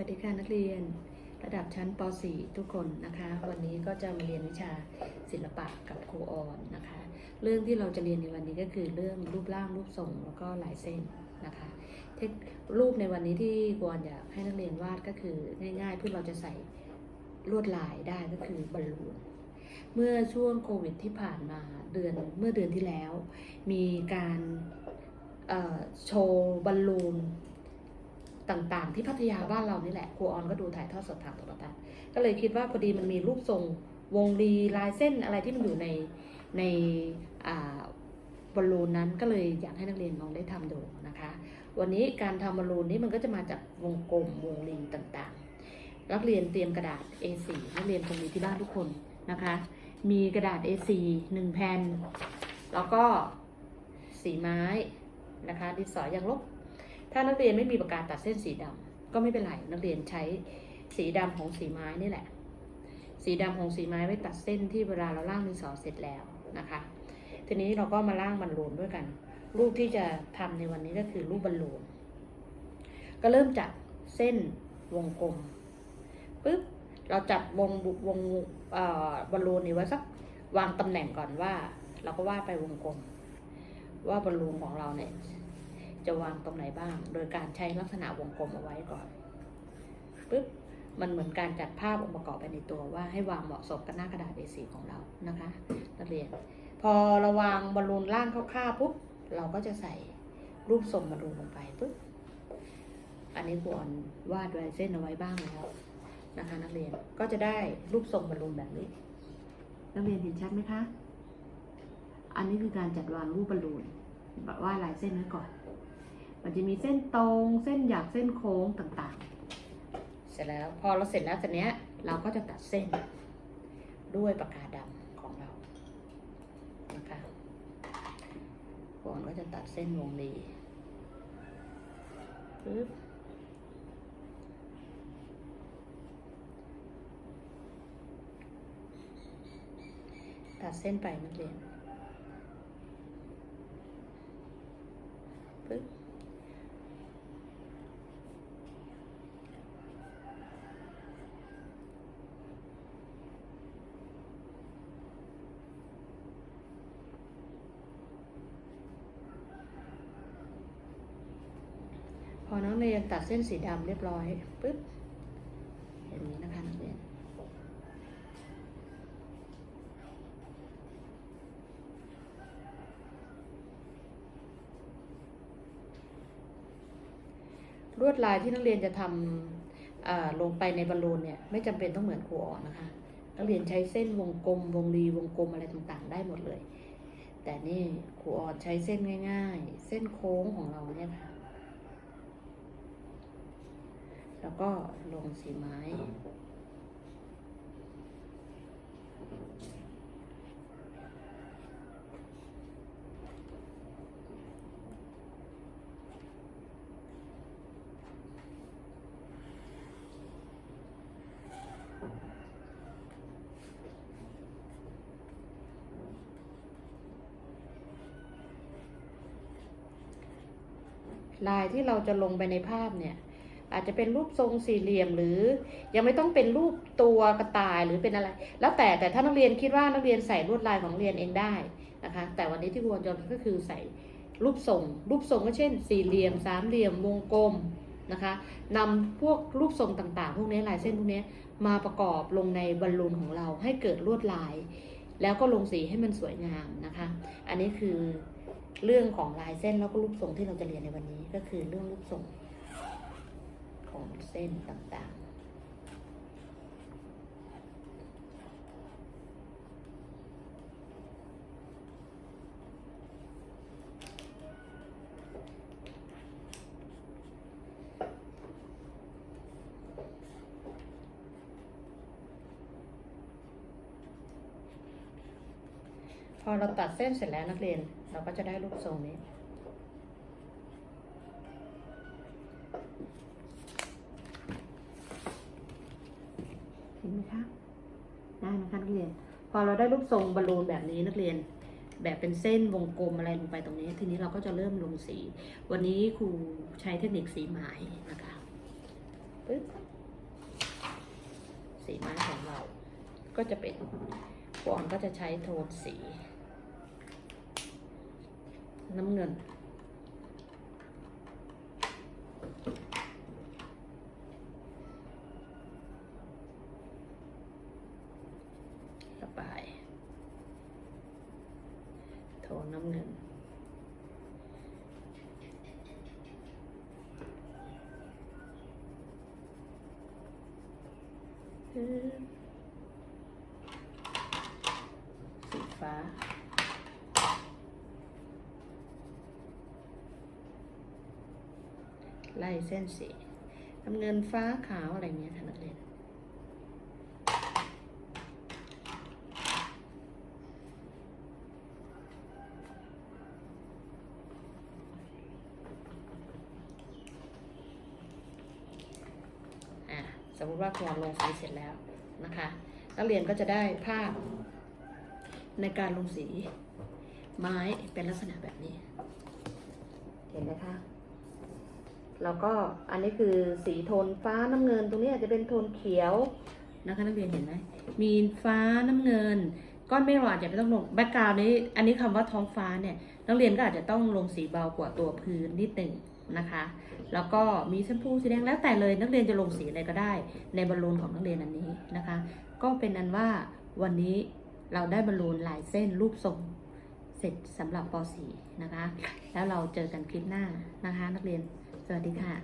วัสดีค่ะนักเรียน ระดับชั้นป .4 ทุกคนนะคะ วันนี้ก็จะมาเรียนวิชาศิลปะกับครูออนนะคะ เรื่องที่เราจะเรียนในวันนี้ก็คือเรื่องรูปร่างรูปทรงแล้วก็ลายเส้นนะคะเทครูปในวันนี้ที่ครูออนอยากให้นักเรียนวาดก็คือง่ายๆเพื่อเราจะใส่ลวดลายได้ก็คือบอลลูนเมื่อช่วงโควิดที่ผ่านมาเดือนเมื่อเดือนที่แล้ว มีการโชว์บอลลูน ต่างๆ ที่พัทยาบ้านเรานี่แหละครูออนก็ดูถ่ายทอดสดทางโทรทัศน์ก็เลยคิดว่าพอดีมันมีรูปทรงวงรีลายเส้นอะไรที่มันอยู่ในในบอลลูนนั้นก็เลยอยากให้นักเรียนลองได้ทำดูนะคะ วันนี้การทำบอลลูนนี้มันก็จะมาจากวงกลมวงรีต่างๆ นักเรียนเตรียมกระดาษ A4 นักเรียนคงมีที่บ้านทุกคนนะคะ มีกระดาษ A4 หนึ่งแผ่นแล้วก็สีไม้นะคะดินสอยางลบ ถ้านักเรียนไม่มีปากกาตัดเส้นสีดำก็ไม่เป็นไรนักเรียนใช้สีดำของสีไม้นี่แหละ สีดำของสีไม้ไว้ตัดเส้นที่เวลาเราล่างดินสอเสร็จแล้วนะคะ ทีนี้เราก็มาล่างบอลลูนด้วยกัน รูปที่จะทำในวันนี้ก็คือรูปบอลลูนก็เริ่มจากเส้นวงกลมปึ๊บเราจับวงวงบอลลูนนี้ไว้สักวางตำแหน่งก่อนว่า เราก็วาดไปวงกลม ว่าบอลลูนของเราเนี่ย จะวางตรงไหนบ้าง โดยการใช้ลักษณะวงกลมเอาไว้ก่อนปึ๊บมันเหมือนการจัดภาพองค์ประกอบไปในตัวว่าให้วางเหมาะสมกับหน้ากระดาษ A4 ของเรานะคะนักเรียน พอเราวางบอลลูนล่างคร่าวๆปุ๊บเราก็จะใส่รูปทรงบอลลูนลงไปปุ๊บอันนี้ควรวาดลายเส้นเอาไว้บ้างแล้วนะคะนักเรียนก็จะได้รูปทรงบอลลูนแบบนี้ นักเรียนเห็นชัดไหมคะ อันนี้คือการจัดวางรูปบอลลูนวาดลายเส้นไว้ก่อน มันจะมีเส้นตรงเส้นหยักเส้นโค้งต่างๆ เสร็จแล้วพอเราเสร็จแล้วทีเนี้ยเราก็จะตัดเส้นด้วยปากกาดำของเรานะคะก่อนก็จะตัดเส้นวงรีปึ๊บตัดเส้นไปนักเรียน ปึ๊บ พ อนักเรียนตัดเส้นสีดำเรียบร้อยปึ๊บอย่างนี้นะคะนักเรียนลวดลายที่นักเรียนจะทำลงไปในบอลลูนเนี่ยไม่จำเป็นต้องเหมือนครูออนนะคะ นักเรียนใช้เส้นวงกลม วงรีวงกลมอะไรต่างๆ ได้หมดเลย แต่นี่ครูออนใช้เส้นง่าย ๆ เส้นโค้งของเราเนี่ยค่ะ แล้วก็ลงสีไม้ ลายที่เราจะลงไปในภาพเนี่ย อาจจะเป็นรูปทรงสี่เหลี่ยมหรือ ยังไม่ต้องเป็นรูปตัวกระต่ายหรือเป็นอะไร แล้วแต่แต่ถ้านักเรียนคิดว่านักเรียนใส่ลวดลายของเรียนเองได้นะคะ แต่วันนี้ที่ควรจะก็คือใส่รูปทรง รูปทรงก็เช่น สี่เหลี่ยม สามเหลี่ยมวงกลมนะคะนำพวกรูปทรงต่างๆ พวกนี้ลายเส้นพวกนี้มาประกอบลงในบอลลูนของเราให้เกิดลวดลาย แล้วก็ลงสีให้มันสวยงามนะคะ อันนี้คือเรื่องของลายเส้นแล้วก็รูปทรงที่เราจะเรียนในวันนี้ก็คือเรื่องรูปทรง ของเส้นต่างๆพอเราตัดเส้นเสร็จแล้วนักเรียน เราก็จะได้รูปทรงนี้ พอเราได้รูปทรงบอลลูนแบบนี้นักเรียน แบบเป็นเส้นวงกลมอะไรลงไปตรงนี้ ทีนี้เราก็จะเริ่มลงสี วันนี้ครูใช้เทคนิคสีหมนะคะปึ๊บสีไม้ของเรา ก็จะเป็นครูออนก็จะใช้โทนสี น้ำเงิน ระบาย โทนน้ำเงิน สีฟ้า ไล่เส้นสีน้ำเงินฟ้าขาวอะไรเงี้ยค่ะนักเรียน อะส มมติว่าครูลงสีเสร็จแล้วนะคะ นักเรียนก็จะได้ภาพในการลงสีไม้เป็นลักษณะแบบนี้ เห็นไหมคะแล้วก็อันนี้คือสีโทนฟ้าน้ำเงินตรงนี้อาจจะเป็นโทนเขียวนะคะนักเรียนเห็นไหมมีฟ้าน้ำเงิน ก้อนเมฆเราอาจจะไม่ต้องลงแบ็กกราวนี้ อันนี้คำว่าท้องฟ้าเนี่ยนักเรียนก็อาจจะต้องลงสีเบากว่าตัวพื้นนิดหนึ่ง นะคะ แล้วก็มีชมพูสีแดงแล้วแต่เลยนักเรียนจะลงสีอะไรก็ได้ ในบอลลูนของนักเรียนอันนี้นะคะ ก็เป็นอันว่าวันนี้เราได้บอลลูนลายเส้นรูปทรงเสร็จสำหรับป .4 นะคะ แล้วเราเจอกันคลิปหน้านะคะ นักเรียน สวัสดีค่ะ